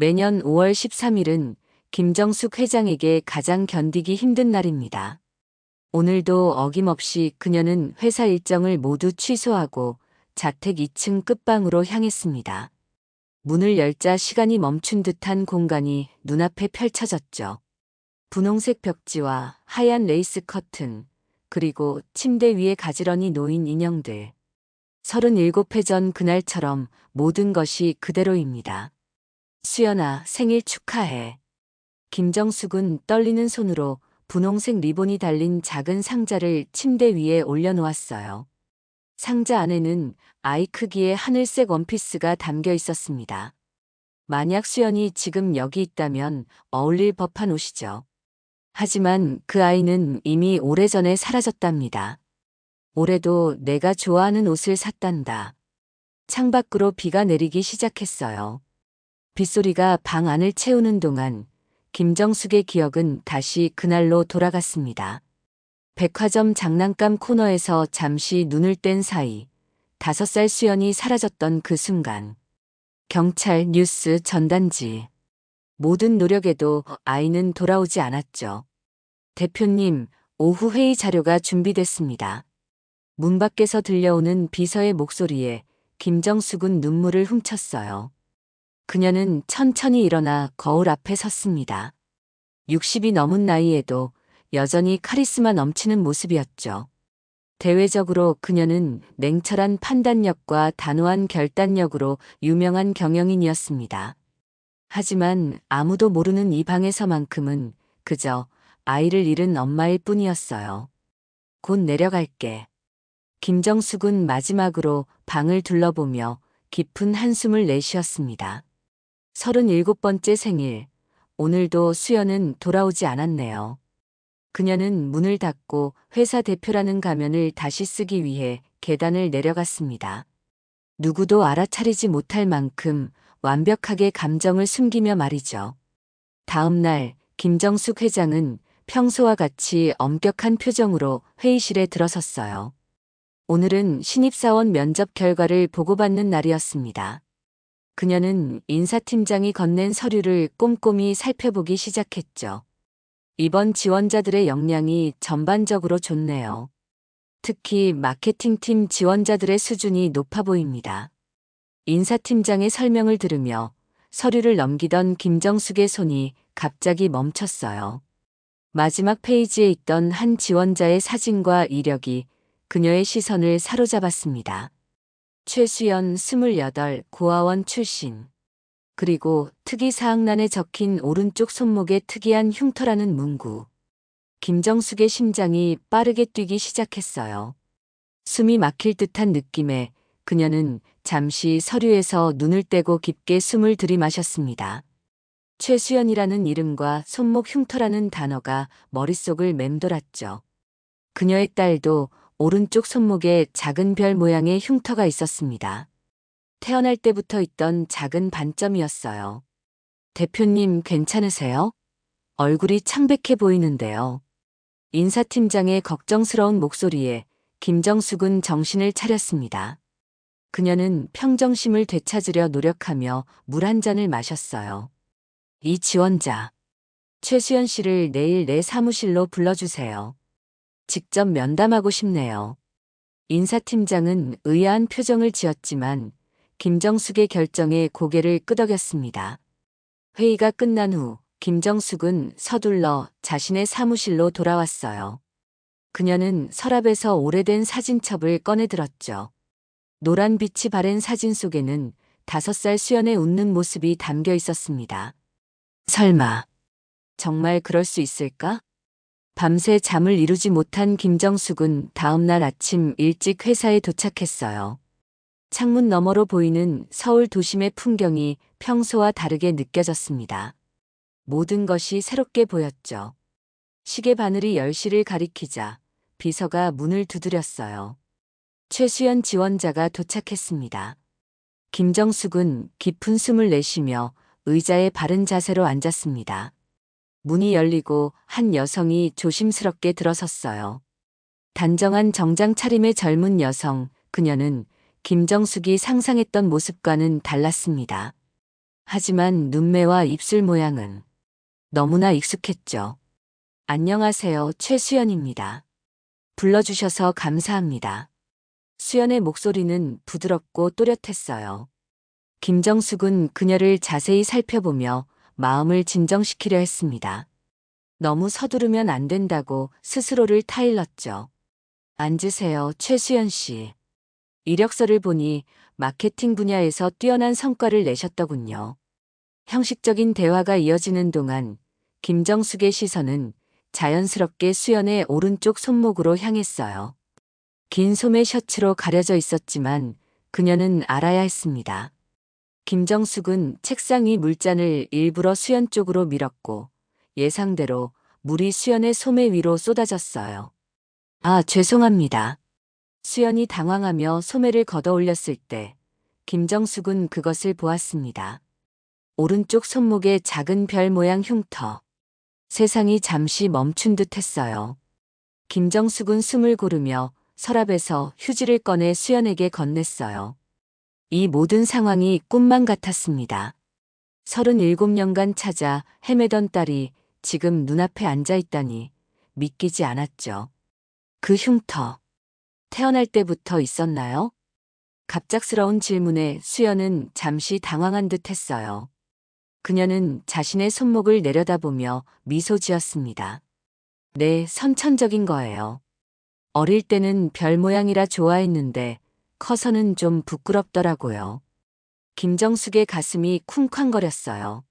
매년 5월 13일은 김정숙 회장에게 가장 견디기 힘든 날입니다. 오늘도 어김없이 그녀는 회사 일정을 모두 취소하고 자택 2층 끝방으로 향했습니다. 문을 열자 시간이 멈춘 듯한 공간이 눈앞에 펼쳐졌죠. 분홍색 벽지와 하얀 레이스 커튼, 그리고 침대 위에 가지런히 놓인 인형들. 37회 전 그날처럼 모든 것이 그대로입니다. 수연아, 생일 축하해. 김정숙은 떨리는 손으로 분홍색 리본이 달린 작은 상자를 침대 위에 올려놓았어요. 상자 안에는 아이 크기의 하늘색 원피스가 담겨 있었습니다. 만약 수연이 지금 여기 있다면 어울릴 법한 옷이죠. 하지만 그 아이는 이미 오래전에 사라졌답니다. 올해도 내가 좋아하는 옷을 샀단다. 창밖으로 비가 내리기 시작했어요. 빗소리가 방 안을 채우는 동안 김정숙의 기억은 다시 그날로 돌아갔습니다. 백화점 장난감 코너에서 잠시 눈을 뗀 사이 다섯 살 수연이 사라졌던 그 순간. 경찰 뉴스 전단지. 모든 노력에도 아이는 돌아오지 않았죠. 대표님, 오후 회의 자료가 준비됐습니다. 문 밖에서 들려오는 비서의 목소리에 김정숙은 눈물을 훔쳤어요. 그녀는 천천히 일어나 거울 앞에 섰습니다. 60이 넘은 나이에도 여전히 카리스마 넘치는 모습이었죠. 대외적으로 그녀는 냉철한 판단력과 단호한 결단력으로 유명한 경영인이었습니다. 하지만 아무도 모르는 이 방에서만큼은 그저 아이를 잃은 엄마일 뿐이었어요. 곧 내려갈게. 김정숙은 마지막으로 방을 둘러보며 깊은 한숨을 내쉬었습니다. 37번째 생일. 오늘도 수연은 돌아오지 않았네요. 그녀는 문을 닫고 회사 대표라는 가면을 다시 쓰기 위해 계단을 내려갔습니다. 누구도 알아차리지 못할 만큼 완벽하게 감정을 숨기며 말이죠. 다음 날 김정숙 회장은 평소와 같이 엄격한 표정으로 회의실에 들어섰어요. 오늘은 신입사원 면접 결과를 보고받는 날이었습니다. 그녀는 인사팀장이 건넨 서류를 꼼꼼히 살펴보기 시작했죠. 이번 지원자들의 역량이 전반적으로 좋네요. 특히 마케팅팀 지원자들의 수준이 높아 보입니다. 인사팀장의 설명을 들으며 서류를 넘기던 김정숙의 손이 갑자기 멈췄어요. 마지막 페이지에 있던 한 지원자의 사진과 이력이 그녀의 시선을 사로잡았습니다. 최수연 28 고아원 출신. 그리고 특이사항란에 적힌 오른쪽 손목에 특이한 흉터라는 문구. 김정숙의 심장이 빠르게 뛰기 시작했어요. 숨이 막힐 듯한 느낌에 그녀는 잠시 서류에서 눈을 떼고 깊게 숨을 들이마셨습니다. 최수연이라는 이름과 손목 흉터라는 단어가 머릿속을 맴돌았죠. 그녀의 딸도 오른쪽 손목에 작은 별 모양의 흉터가 있었습니다. 태어날 때부터 있던 작은 반점이었어요. 대표님 괜찮으세요? 얼굴이 창백해 보이는데요. 인사팀장의 걱정스러운 목소리에 김정숙은 정신을 차렸습니다. 그녀는 평정심을 되찾으려 노력하며 물 한 잔을 마셨어요. 이 지원자. 최수연 씨를 내일 내 사무실로 불러주세요. 직접 면담하고 싶네요. 인사팀장은 의아한 표정을 지었지만 김정숙의 결정에 고개를 끄덕였습니다. 회의가 끝난 후 김정숙은 서둘러 자신의 사무실로 돌아왔어요. 그녀는 서랍에서 오래된 사진첩을 꺼내들었죠. 노란 빛이 바랜 사진 속에는 다섯 살 수연의 웃는 모습이 담겨 있었습니다. 설마, 정말 그럴 수 있을까? 밤새 잠을 이루지 못한 김정숙은 다음날 아침 일찍 회사에 도착했어요. 창문 너머로 보이는 서울 도심의 풍경이 평소와 다르게 느껴졌습니다. 모든 것이 새롭게 보였죠. 시계 바늘이 10시를 가리키자 비서가 문을 두드렸어요. 최수연 지원자가 도착했습니다. 김정숙은 깊은 숨을 내쉬며 의자에 바른 자세로 앉았습니다. 문이 열리고 한 여성이 조심스럽게 들어섰어요. 단정한 정장 차림의 젊은 여성, 그녀는 김정숙이 상상했던 모습과는 달랐습니다. 하지만 눈매와 입술 모양은 너무나 익숙했죠. 안녕하세요. 최수연입니다. 불러주셔서 감사합니다. 수연의 목소리는 부드럽고 또렷했어요. 김정숙은 그녀를 자세히 살펴보며 마음을 진정시키려 했습니다. 너무 서두르면 안 된다고 스스로를 타일렀죠. 앉으세요, 최수연 씨. 이력서를 보니 마케팅 분야에서 뛰어난 성과를 내셨더군요. 형식적인 대화가 이어지는 동안 김정숙의 시선은 자연스럽게 수연의 오른쪽 손목으로 향했어요. 긴 소매 셔츠로 가려져 있었지만 그녀는 알아야 했습니다. 김정숙은 책상 위 물잔을 일부러 수연 쪽으로 밀었고 예상대로 물이 수연의 소매 위로 쏟아졌어요. 아, 죄송합니다. 수연이 당황하며 소매를 걷어 올렸을 때 김정숙은 그것을 보았습니다. 오른쪽 손목에 작은 별 모양 흉터. 세상이 잠시 멈춘 듯 했어요. 김정숙은 숨을 고르며 서랍에서 휴지를 꺼내 수연에게 건넸어요. 이 모든 상황이 꿈만 같았습니다. 37년간 찾아 헤매던 딸이 지금 눈앞에 앉아 있다니 믿기지 않았죠. 그 흉터. 태어날 때부터 있었나요? 갑작스러운 질문에 수연은 잠시 당황한 듯 했어요. 그녀는 자신의 손목을 내려다보며 미소 지었습니다. 네, 선천적인 거예요. 어릴 때는 별 모양이라 좋아했는데 커서는 좀 부끄럽더라고요. 김정숙의 가슴이 쿵쾅거렸어요.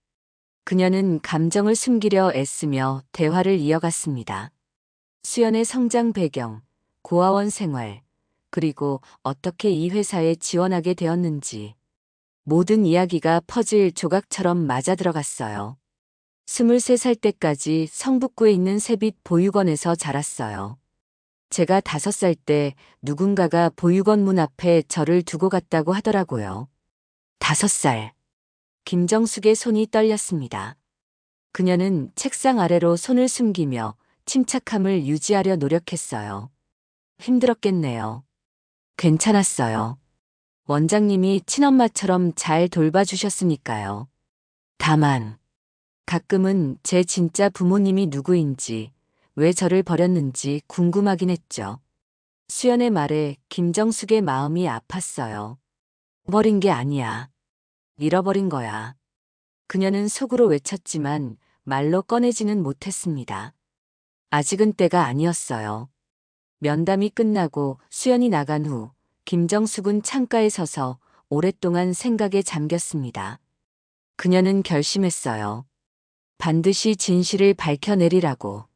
그녀는 감정을 숨기려 애쓰며 대화를 이어갔습니다. 수연의 성장 배경, 고아원 생활, 그리고 어떻게 이 회사에 지원하게 되었는지 모든 이야기가 퍼즐 조각처럼 맞아 들어갔어요. 23살 때까지 성북구에 있는 세빛 보육원에서 자랐어요. 제가 5살 때 누군가가 보육원 문 앞에 저를 두고 갔다고 하더라고요. 5살. 김정숙의 손이 떨렸습니다. 그녀는 책상 아래로 손을 숨기며 침착함을 유지하려 노력했어요. 힘들었겠네요. 괜찮았어요. 원장님이 친엄마처럼 잘 돌봐주셨으니까요. 다만, 가끔은 제 진짜 부모님이 누구인지, 왜 저를 버렸는지 궁금하긴 했죠. 수연의 말에 김정숙의 마음이 아팠어요. 버린 게 아니야. 잃어버린 거야. 그녀는 속으로 외쳤지만 말로 꺼내지는 못했습니다. 아직은 때가 아니었어요. 면담이 끝나고 수연이 나간 후 김정숙은 창가에 서서 오랫동안 생각에 잠겼습니다. 그녀는 결심했어요. 반드시 진실을 밝혀내리라고.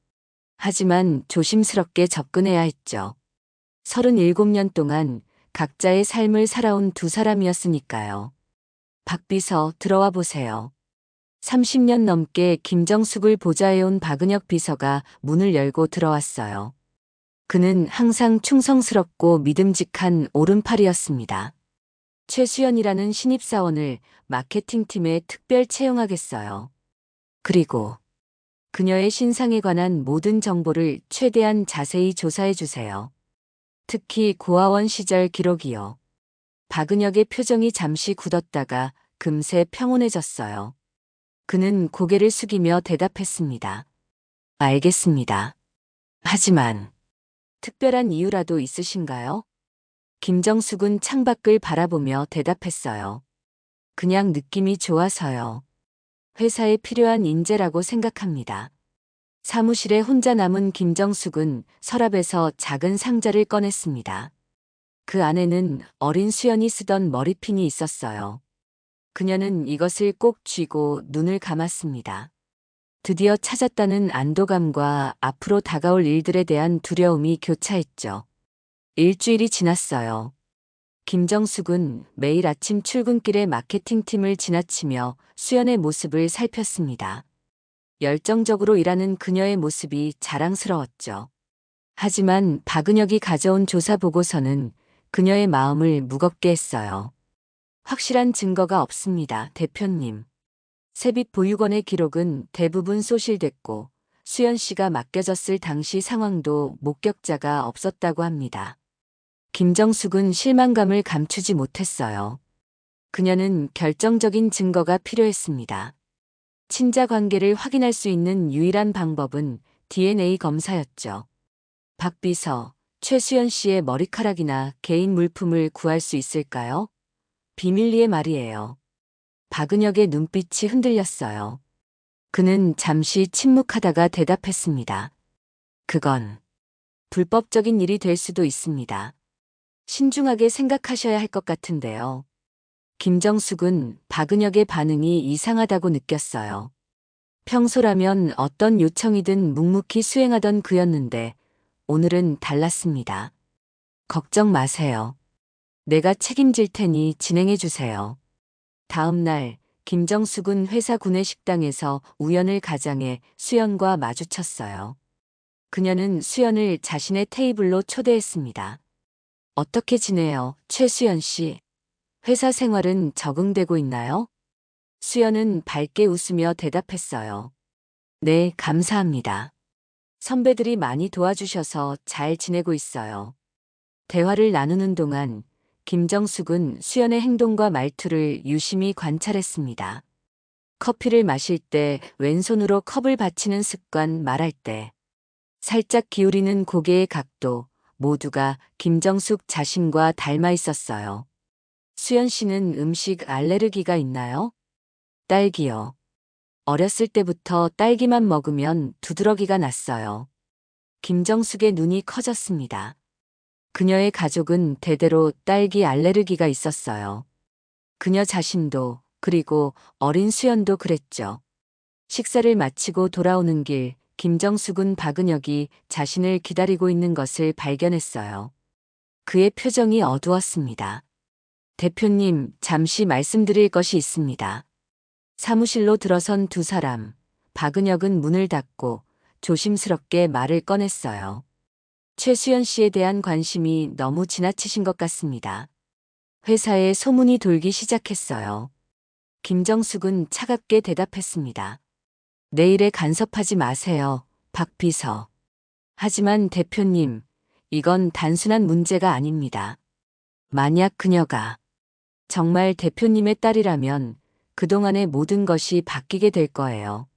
하지만 조심스럽게 접근해야 했죠. 37년 동안 각자의 삶을 살아온 두 사람이었으니까요. 박비서 들어와 보세요. 30년 넘게 김정숙을 보좌해온 박은혁 비서가 문을 열고 들어왔어요. 그는 항상 충성스럽고 믿음직한 오른팔이었습니다. 최수연이라는 신입사원을 마케팅팀에 특별 채용하겠어요. 그리고 그녀의 신상에 관한 모든 정보를 최대한 자세히 조사해 주세요. 특히 고아원 시절 기록이요. 박은혁의 표정이 잠시 굳었다가 금세 평온해졌어요. 그는 고개를 숙이며 대답했습니다. 알겠습니다. 하지만 특별한 이유라도 있으신가요? 김정숙은 창밖을 바라보며 대답했어요. 그냥 느낌이 좋아서요. 회사에 필요한 인재라고 생각합니다. 사무실에 혼자 남은 김정숙은 서랍에서 작은 상자를 꺼냈습니다. 그 안에는 어린 수연이 쓰던 머리핀이 있었어요. 그녀는 이것을 꼭 쥐고 눈을 감았습니다. 드디어 찾았다는 안도감과 앞으로 다가올 일들에 대한 두려움이 교차했죠. 일주일이 지났어요. 김정숙은 매일 아침 출근길에 마케팅팀을 지나치며 수연의 모습을 살폈습니다. 열정적으로 일하는 그녀의 모습이 자랑스러웠죠. 하지만 박은혁이 가져온 조사 보고서는 그녀의 마음을 무겁게 했어요. 확실한 증거가 없습니다, 대표님. 세빛 보육원의 기록은 대부분 소실됐고 수연 씨가 맡겨졌을 당시 상황도 목격자가 없었다고 합니다. 김정숙은 실망감을 감추지 못했어요. 그녀는 결정적인 증거가 필요했습니다. 친자 관계를 확인할 수 있는 유일한 방법은 DNA 검사였죠. 박 비서, 최수연 씨의 머리카락이나 개인 물품을 구할 수 있을까요? 비밀리에 말이에요. 박은혁의 눈빛이 흔들렸어요. 그는 잠시 침묵하다가 대답했습니다. 그건 불법적인 일이 될 수도 있습니다. 신중하게 생각하셔야 할 것 같은데요. 김정숙은 박은혁의 반응이 이상하다고 느꼈어요. 평소라면 어떤 요청이든 묵묵히 수행하던 그였는데 오늘은 달랐습니다. 걱정 마세요. 내가 책임질 테니 진행해 주세요. 다음 날 김정숙은 회사 구내식당에서 우연을 가장해 수연과 마주쳤어요. 그녀는 수연을 자신의 테이블로 초대했습니다. 어떻게 지내요, 최수연 씨? 회사 생활은 적응되고 있나요? 수연은 밝게 웃으며 대답했어요. 네, 감사합니다. 선배들이 많이 도와주셔서 잘 지내고 있어요. 대화를 나누는 동안 김정숙은 수연의 행동과 말투를 유심히 관찰했습니다. 커피를 마실 때 왼손으로 컵을 받치는 습관 말할 때 살짝 기울이는 고개의 각도 모두가 김정숙 자신과 닮아 있었어요. 수연 씨는 음식 알레르기가 있나요? 딸기요. 어렸을 때부터 딸기만 먹으면 두드러기가 났어요. 김정숙의 눈이 커졌습니다. 그녀의 가족은 대대로 딸기 알레르기가 있었어요. 그녀 자신도 그리고 어린 수연도 그랬죠. 식사를 마치고 돌아오는 길 김정숙은 박은혁이 자신을 기다리고 있는 것을 발견했어요. 그의 표정이 어두웠습니다. 대표님, 잠시 말씀드릴 것이 있습니다. 사무실로 들어선 두 사람, 박은혁은 문을 닫고 조심스럽게 말을 꺼냈어요. 최수연 씨에 대한 관심이 너무 지나치신 것 같습니다. 회사에 소문이 돌기 시작했어요. 김정숙은 차갑게 대답했습니다. 내일에 간섭하지 마세요, 박 비서. 하지만 대표님, 이건 단순한 문제가 아닙니다. 만약 그녀가 정말 대표님의 딸이라면 그동안의 모든 것이 바뀌게 될 거예요.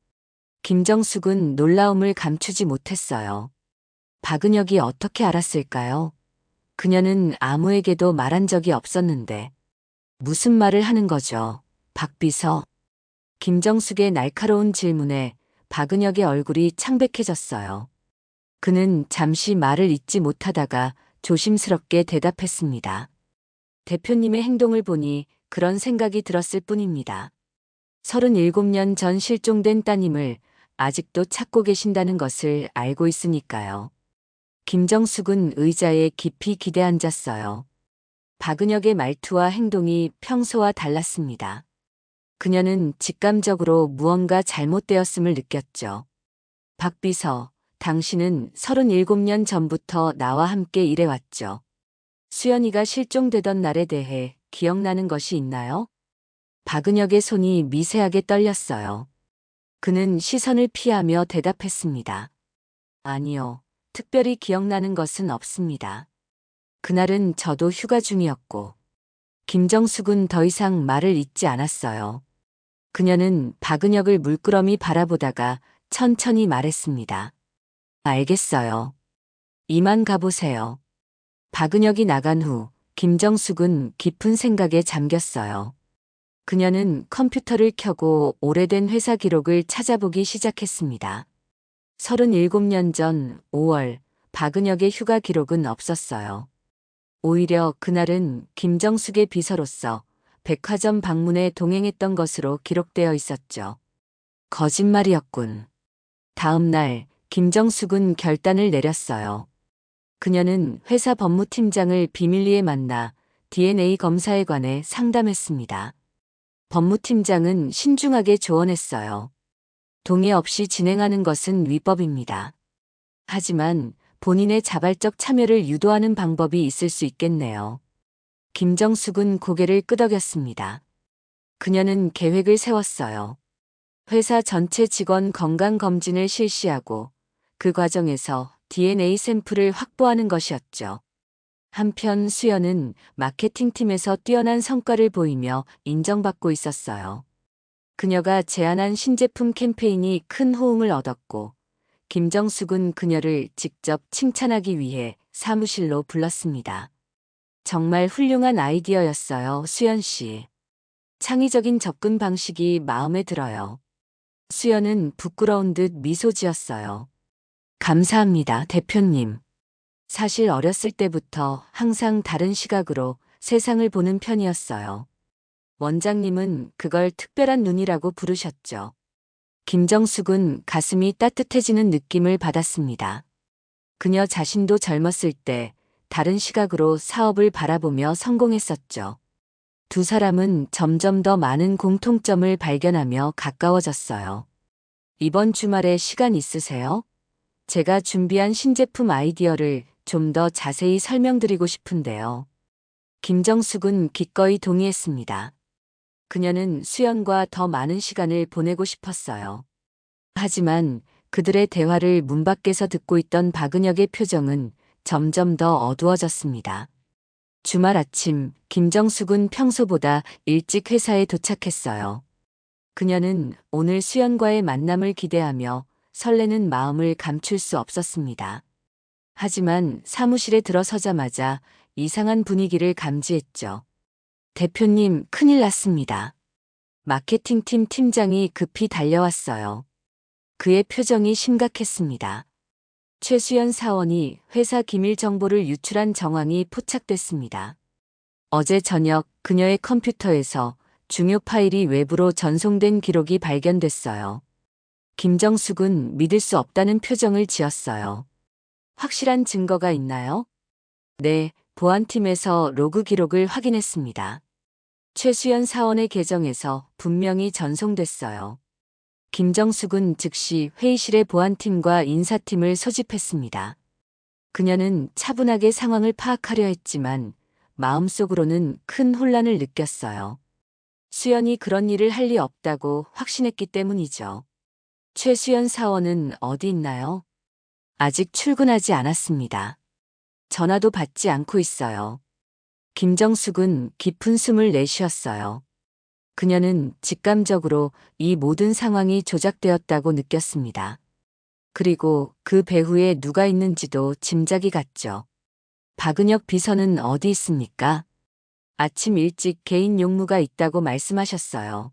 김정숙은 놀라움을 감추지 못했어요. 박은혁이 어떻게 알았을까요? 그녀는 아무에게도 말한 적이 없었는데. 무슨 말을 하는 거죠, 박 비서? 김정숙의 날카로운 질문에 박은혁의 얼굴이 창백해졌어요. 그는 잠시 말을 잇지 못하다가 조심스럽게 대답했습니다. 대표님의 행동을 보니 그런 생각이 들었을 뿐입니다. 37년 전 실종된 따님을 아직도 찾고 계신다는 것을 알고 있으니까요. 김정숙은 의자에 깊이 기대 앉았어요. 박은혁의 말투와 행동이 평소와 달랐습니다. 그녀는 직감적으로 무언가 잘못되었음을 느꼈죠. 박 비서, 당신은 37년 전부터 나와 함께 일해왔죠. 수연이가 실종되던 날에 대해 기억나는 것이 있나요? 박은혁의 손이 미세하게 떨렸어요. 그는 시선을 피하며 대답했습니다. 아니요, 특별히 기억나는 것은 없습니다. 그날은 저도 휴가 중이었고, 김정숙은 더 이상 말을 잇지 않았어요. 그녀는 박은혁을 물끄러미 바라보다가 천천히 말했습니다. 알겠어요. 이만 가보세요. 박은혁이 나간 후 김정숙은 깊은 생각에 잠겼어요. 그녀는 컴퓨터를 켜고 오래된 회사 기록을 찾아보기 시작했습니다. 37년 전 5월 박은혁의 휴가 기록은 없었어요. 오히려 그날은 김정숙의 비서로서 백화점 방문에 동행했던 것으로 기록되어 있었죠. 거짓말이었군. 다음 날 김정숙은 결단을 내렸어요. 그녀는 회사 법무팀장을 비밀리에 만나 DNA 검사에 관해 상담했습니다. 법무팀장은 신중하게 조언했어요. 동의 없이 진행하는 것은 위법입니다. 하지만 본인의 자발적 참여를 유도하는 방법이 있을 수 있겠네요. 김정숙은 고개를 끄덕였습니다. 그녀는 계획을 세웠어요. 회사 전체 직원 건강검진을 실시하고 그 과정에서 DNA 샘플을 확보하는 것이었죠. 한편 수연은 마케팅팀에서 뛰어난 성과를 보이며 인정받고 있었어요. 그녀가 제안한 신제품 캠페인이 큰 호응을 얻었고, 김정숙은 그녀를 직접 칭찬하기 위해 사무실로 불렀습니다. 정말 훌륭한 아이디어였어요, 수연 씨. 창의적인 접근 방식이 마음에 들어요. 수연은 부끄러운 듯 미소 지었어요. 감사합니다, 대표님. 사실 어렸을 때부터 항상 다른 시각으로 세상을 보는 편이었어요. 원장님은 그걸 특별한 눈이라고 부르셨죠. 김정숙은 가슴이 따뜻해지는 느낌을 받았습니다. 그녀 자신도 젊었을 때 다른 시각으로 사업을 바라보며 성공했었죠. 두 사람은 점점 더 많은 공통점을 발견하며 가까워졌어요. 이번 주말에 시간 있으세요? 제가 준비한 신제품 아이디어를 좀 더 자세히 설명드리고 싶은데요. 김정숙은 기꺼이 동의했습니다. 그녀는 수연과 더 많은 시간을 보내고 싶었어요. 하지만 그들의 대화를 문 밖에서 듣고 있던 박은혁의 표정은 점점 더 어두워졌습니다. 주말 아침 김정숙은 평소보다 일찍 회사에 도착했어요. 그녀는 오늘 수연과의 만남을 기대하며 설레는 마음을 감출 수 없었습니다. 하지만 사무실에 들어서자마자 이상한 분위기를 감지했죠. 대표님, 큰일 났습니다. 마케팅팀 팀장이 급히 달려왔어요. 그의 표정이 심각했습니다. 최수연 사원이 회사 기밀 정보를 유출한 정황이 포착됐습니다. 어제 저녁 그녀의 컴퓨터에서 중요 파일이 외부로 전송된 기록이 발견됐어요. 김정숙은 믿을 수 없다는 표정을 지었어요. 확실한 증거가 있나요? 네, 보안팀에서 로그 기록을 확인했습니다. 최수연 사원의 계정에서 분명히 전송됐어요. 김정숙은 즉시 회의실의 보안팀과 인사팀을 소집했습니다. 그녀는 차분하게 상황을 파악하려 했지만 마음속으로는 큰 혼란을 느꼈어요. 수연이 그런 일을 할 리 없다고 확신했기 때문이죠. 최수연 사원은 어디 있나요? 아직 출근하지 않았습니다. 전화도 받지 않고 있어요. 김정숙은 깊은 숨을 내쉬었어요. 그녀는 직감적으로 이 모든 상황이 조작되었다고 느꼈습니다. 그리고 그 배후에 누가 있는지도 짐작이 갔죠. 박은혁 비서는 어디 있습니까? 아침 일찍 개인 용무가 있다고 말씀하셨어요.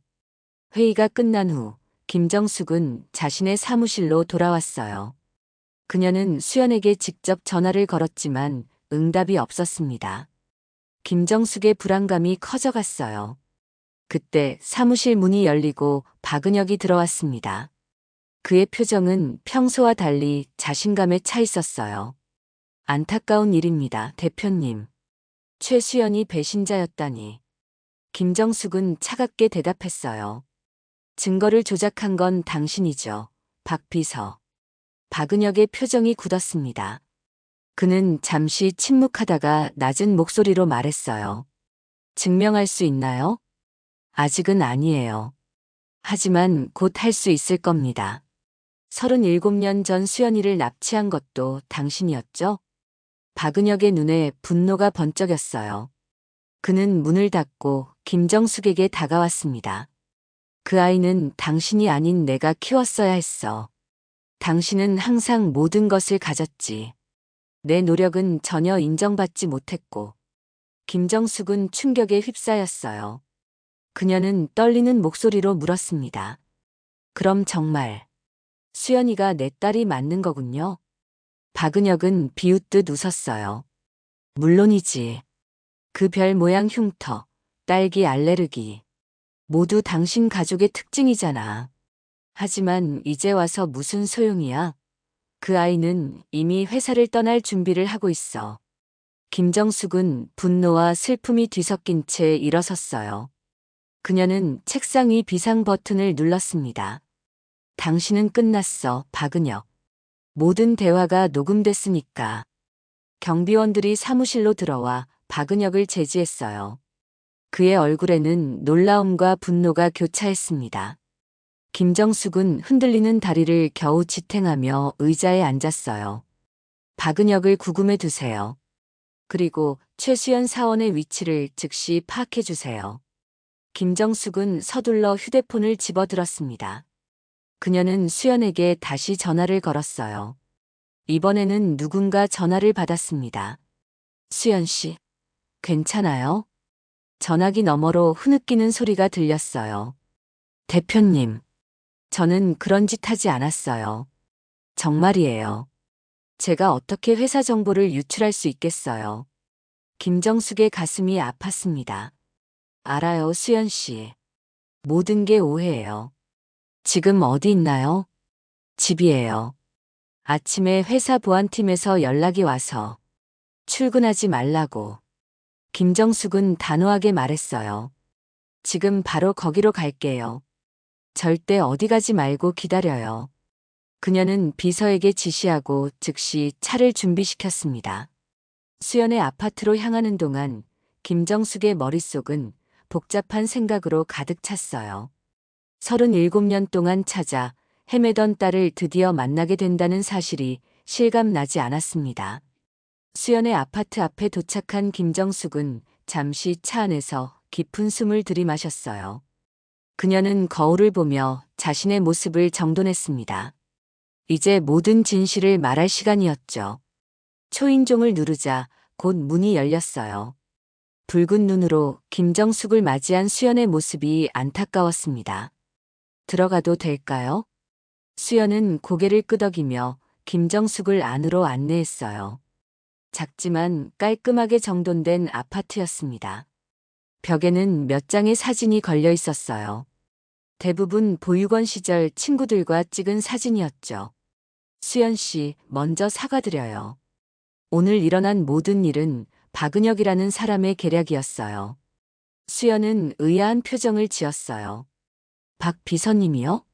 회의가 끝난 후 김정숙은 자신의 사무실로 돌아왔어요. 그녀는 수연에게 직접 전화를 걸었지만 응답이 없었습니다. 김정숙의 불안감이 커져갔어요. 그때 사무실 문이 열리고 박은혁이 들어왔습니다. 그의 표정은 평소와 달리 자신감에 차 있었어요. 안타까운 일입니다, 대표님. 최수연이 배신자였다니. 김정숙은 차갑게 대답했어요. 증거를 조작한 건 당신이죠, 박 비서. 박은혁의 표정이 굳었습니다. 그는 잠시 침묵하다가 낮은 목소리로 말했어요. 증명할 수 있나요? 아직은 아니에요. 하지만 곧 할 수 있을 겁니다. 37년 전 수연이를 납치한 것도 당신이었죠? 박은혁의 눈에 분노가 번쩍였어요. 그는 문을 닫고 김정숙에게 다가왔습니다. 그 아이는 당신이 아닌 내가 키웠어야 했어. 당신은 항상 모든 것을 가졌지. 내 노력은 전혀 인정받지 못했고. 김정숙은 충격에 휩싸였어요. 그녀는 떨리는 목소리로 물었습니다. 그럼 정말 수연이가 내 딸이 맞는 거군요. 박은혁은 비웃듯 웃었어요. 물론이지. 그 별 모양 흉터, 딸기 알레르기. 모두 당신 가족의 특징이잖아. 하지만 이제 와서 무슨 소용이야? 그 아이는 이미 회사를 떠날 준비를 하고 있어. 김정숙은 분노와 슬픔이 뒤섞인 채 일어섰어요. 그녀는 책상 위 비상 버튼을 눌렀습니다. 당신은 끝났어, 박은혁. 모든 대화가 녹음됐으니까. 경비원들이 사무실로 들어와 박은혁을 제지했어요. 그의 얼굴에는 놀라움과 분노가 교차했습니다. 김정숙은 흔들리는 다리를 겨우 지탱하며 의자에 앉았어요. 박은혁을 구금해 두세요. 그리고 최수연 사원의 위치를 즉시 파악해 주세요. 김정숙은 서둘러 휴대폰을 집어들었습니다. 그녀는 수연에게 다시 전화를 걸었어요. 이번에는 누군가 전화를 받았습니다. 수연 씨, 괜찮아요? 전화기 너머로 흐느끼는 소리가 들렸어요. 대표님, 저는 그런 짓 하지 않았어요. 정말이에요. 제가 어떻게 회사 정보를 유출할 수 있겠어요. 김정숙의 가슴이 아팠습니다. 알아요, 수연 씨. 모든 게 오해예요. 지금 어디 있나요? 집이에요. 아침에 회사 보안팀에서 연락이 와서 출근하지 말라고. 김정숙은 단호하게 말했어요. 지금 바로 거기로 갈게요. 절대 어디 가지 말고 기다려요. 그녀는 비서에게 지시하고 즉시 차를 준비시켰습니다. 수연의 아파트로 향하는 동안 김정숙의 머릿속은 복잡한 생각으로 가득 찼어요. 37년 동안 찾아 헤매던 딸을 드디어 만나게 된다는 사실이 실감나지 않았습니다. 수연의 아파트 앞에 도착한 김정숙은 잠시 차 안에서 깊은 숨을 들이마셨어요. 그녀는 거울을 보며 자신의 모습을 정돈했습니다. 이제 모든 진실을 말할 시간이었죠. 초인종을 누르자 곧 문이 열렸어요. 붉은 눈으로 김정숙을 맞이한 수연의 모습이 안타까웠습니다. 들어가도 될까요? 수연은 고개를 끄덕이며 김정숙을 안으로 안내했어요. 작지만 깔끔하게 정돈된 아파트였습니다. 벽에는 몇 장의 사진이 걸려 있었어요. 대부분 보육원 시절 친구들과 찍은 사진이었죠. 수연 씨, 먼저 사과드려요. 오늘 일어난 모든 일은 박은혁이라는 사람의 계략이었어요. 수연은 의아한 표정을 지었어요. 박 비서님이요?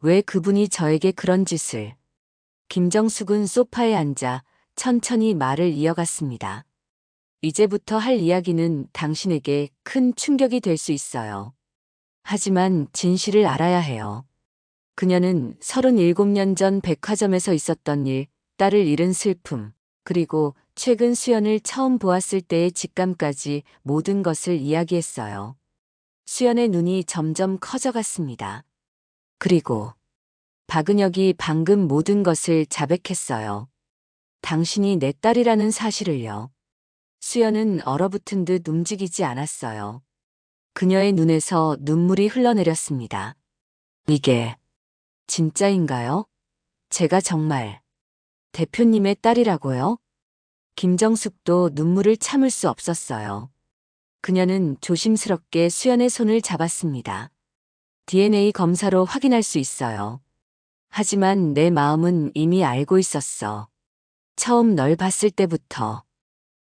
왜 그분이 저에게 그런 짓을? 김정숙은 소파에 앉아 천천히 말을 이어갔습니다. 이제부터 할 이야기는 당신에게 큰 충격이 될 수 있어요. 하지만 진실을 알아야 해요. 그녀는 37년 전 백화점에서 있었던 일, 딸을 잃은 슬픔, 그리고 최근 수연을 처음 보았을 때의 직감까지 모든 것을 이야기했어요. 수연의 눈이 점점 커져갔습니다. 그리고 박은혁이 방금 모든 것을 자백했어요. 당신이 내 딸이라는 사실을요. 수연은 얼어붙은 듯 움직이지 않았어요. 그녀의 눈에서 눈물이 흘러내렸습니다. 이게 진짜인가요? 제가 정말 대표님의 딸이라고요? 김정숙도 눈물을 참을 수 없었어요. 그녀는 조심스럽게 수연의 손을 잡았습니다. DNA 검사로 확인할 수 있어요. 하지만 내 마음은 이미 알고 있었어. 처음 널 봤을 때부터.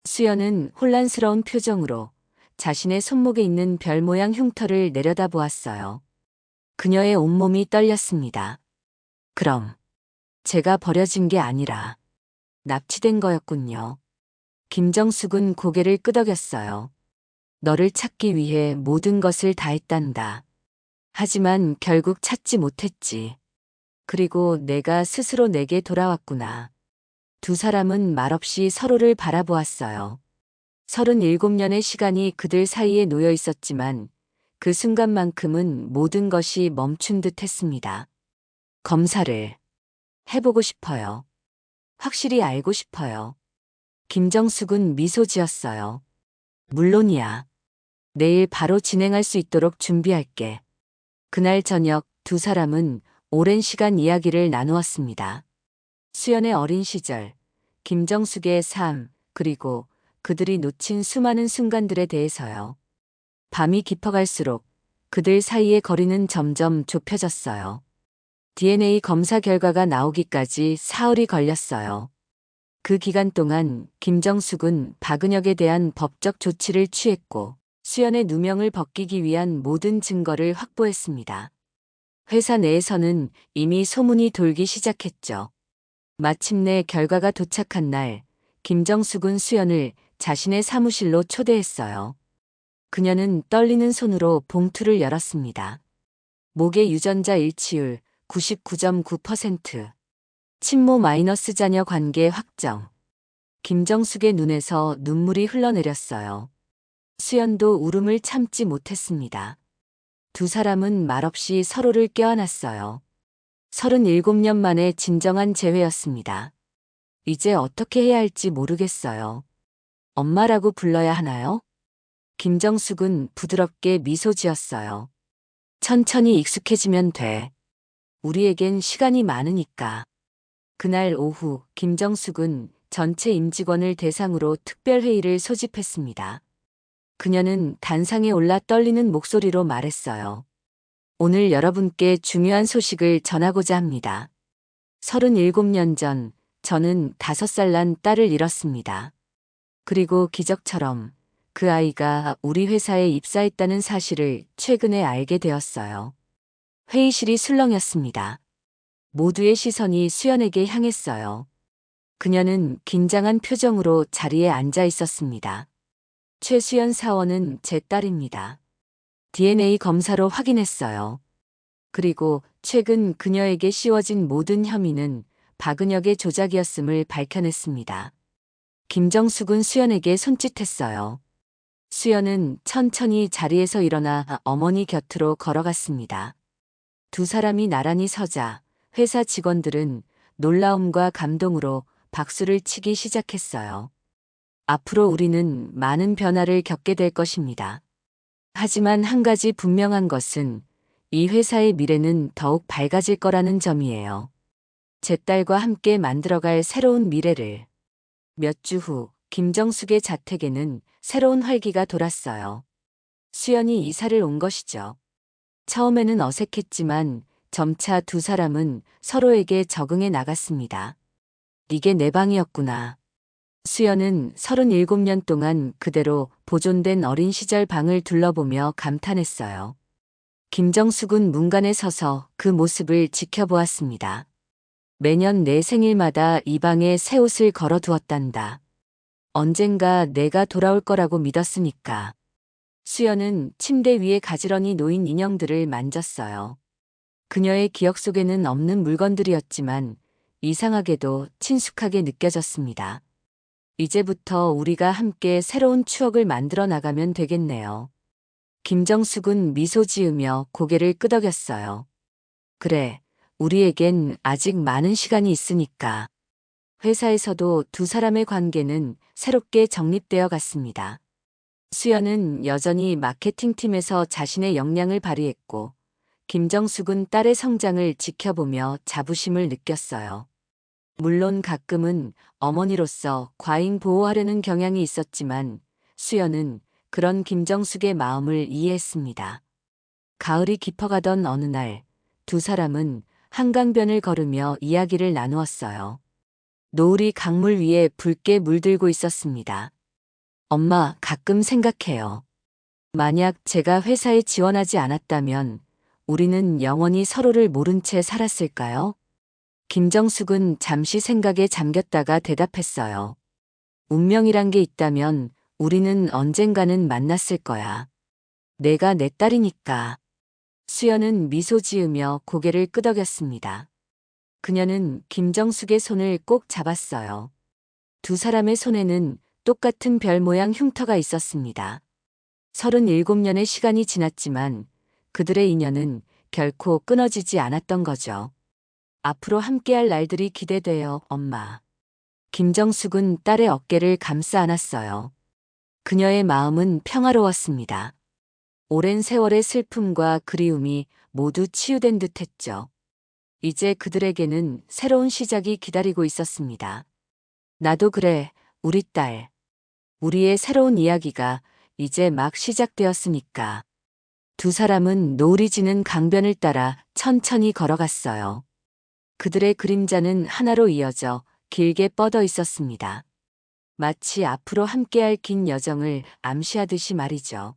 수연은 혼란스러운 표정으로 자신의 손목에 있는 별 모양 흉터를 내려다 보았어요. 그녀의 온몸이 떨렸습니다. 그럼 제가 버려진 게 아니라 납치된 거였군요. 김정숙은 고개를 끄덕였어요. 너를 찾기 위해 모든 것을 다했단다. 하지만 결국 찾지 못했지. 그리고 내가 스스로 내게 돌아왔구나. 두 사람은 말없이 서로를 바라보았어요. 37년의 시간이 그들 사이에 놓여 있었지만 그 순간만큼은 모든 것이 멈춘 듯 했습니다. 검사를 해보고 싶어요. 확실히 알고 싶어요. 김정숙은 미소 지었어요. 물론이야. 내일 바로 진행할 수 있도록 준비할게. 그날 저녁 두 사람은 오랜 시간 이야기를 나누었습니다. 수연의 어린 시절, 김정숙의 삶, 그리고 그들이 놓친 수많은 순간들에 대해서요. 밤이 깊어갈수록 그들 사이의 거리는 점점 좁혀졌어요. DNA 검사 결과가 나오기까지 사흘이 걸렸어요. 그 기간 동안 김정숙은 박은혁에 대한 법적 조치를 취했고 수연의 누명을 벗기기 위한 모든 증거를 확보했습니다. 회사 내에서는 이미 소문이 돌기 시작했죠. 마침내 결과가 도착한 날, 김정숙은 수연을 자신의 사무실로 초대했어요. 그녀는 떨리는 손으로 봉투를 열었습니다. 목의 유전자 일치율 99.9%. 친모 마이너스 자녀 관계 확정. 김정숙의 눈에서 눈물이 흘러내렸어요. 수연도 울음을 참지 못했습니다. 두 사람은 말없이 서로를 껴안았어요. 37년 만에 진정한 재회였습니다. 이제 어떻게 해야 할지 모르겠어요. 엄마라고 불러야 하나요? 김정숙은 부드럽게 미소 지었어요. 천천히 익숙해지면 돼. 우리에겐 시간이 많으니까. 그날 오후 김정숙은 전체 임직원을 대상으로 특별회의를 소집했습니다. 그녀는 단상에 올라 떨리는 목소리로 말했어요. 오늘 여러분께 중요한 소식을 전하고자 합니다. 37년 전 저는 5살 난 딸을 잃었습니다. 그리고 기적처럼 그 아이가 우리 회사에 입사했다는 사실을 최근에 알게 되었어요. 회의실이 술렁였습니다. 모두의 시선이 수연에게 향했어요. 그녀는 긴장한 표정으로 자리에 앉아 있었습니다. 최수연 사원은 제 딸입니다. DNA 검사로 확인했어요. 그리고 최근 그녀에게 씌워진 모든 혐의는 박은혁의 조작이었음을 밝혀냈습니다. 김정숙은 수연에게 손짓했어요. 수연은 천천히 자리에서 일어나 어머니 곁으로 걸어갔습니다. 두 사람이 나란히 서자 회사 직원들은 놀라움과 감동으로 박수를 치기 시작했어요. 앞으로 우리는 많은 변화를 겪게 될 것입니다. 하지만 한 가지 분명한 것은 이 회사의 미래는 더욱 밝아질 거라는 점이에요. 제 딸과 함께 만들어갈 새로운 미래를. 몇 주 후 김정숙의 자택에는 새로운 활기가 돌았어요. 수연이 이사를 온 것이죠. 처음에는 어색했지만 점차 두 사람은 서로에게 적응해 나갔습니다. 이게 내 방이었구나. 수연은 37년 동안 그대로 보존된 어린 시절 방을 둘러보며 감탄했어요. 김정숙은 문간에 서서 그 모습을 지켜보았습니다. 매년 내 생일마다 이 방에 새 옷을 걸어 두었단다. 언젠가 내가 돌아올 거라고 믿었으니까. 수연은 침대 위에 가지런히 놓인 인형들을 만졌어요. 그녀의 기억 속에는 없는 물건들이었지만 이상하게도 친숙하게 느껴졌습니다. 이제부터 우리가 함께 새로운 추억을 만들어 나가면 되겠네요. 김정숙은 미소 지으며 고개를 끄덕였어요. 그래, 우리에겐 아직 많은 시간이 있으니까. 회사에서도 두 사람의 관계는 새롭게 정립되어 갔습니다. 수연은 여전히 마케팅팀에서 자신의 역량을 발휘했고, 김정숙은 딸의 성장을 지켜보며 자부심을 느꼈어요. 물론 가끔은 어머니로서 과잉 보호하려는 경향이 있었지만 수연은 그런 김정숙의 마음을 이해했습니다. 가을이 깊어가던 어느 날 두 사람은 한강변을 걸으며 이야기를 나누었어요. 노을이 강물 위에 붉게 물들고 있었습니다. 엄마, 가끔 생각해요. 만약 제가 회사에 지원하지 않았다면 우리는 영원히 서로를 모른 채 살았을까요? 김정숙은 잠시 생각에 잠겼다가 대답했어요. 운명이란 게 있다면 우리는 언젠가는 만났을 거야. 내가 내 딸이니까. 수연은 미소 지으며 고개를 끄덕였습니다. 그녀는 김정숙의 손을 꼭 잡았어요. 두 사람의 손에는 똑같은 별 모양 흉터가 있었습니다. 37년의 시간이 지났지만 그들의 인연은 결코 끊어지지 않았던 거죠. 앞으로 함께할 날들이 기대돼요, 엄마. 김정숙은 딸의 어깨를 감싸 안았어요. 그녀의 마음은 평화로웠습니다. 오랜 세월의 슬픔과 그리움이 모두 치유된 듯 했죠. 이제 그들에게는 새로운 시작이 기다리고 있었습니다. 나도 그래, 우리 딸. 우리의 새로운 이야기가 이제 막 시작되었으니까. 두 사람은 노을이 지는 강변을 따라 천천히 걸어갔어요. 그들의 그림자는 하나로 이어져 길게 뻗어 있었습니다. 마치 앞으로 함께할 긴 여정을 암시하듯이 말이죠.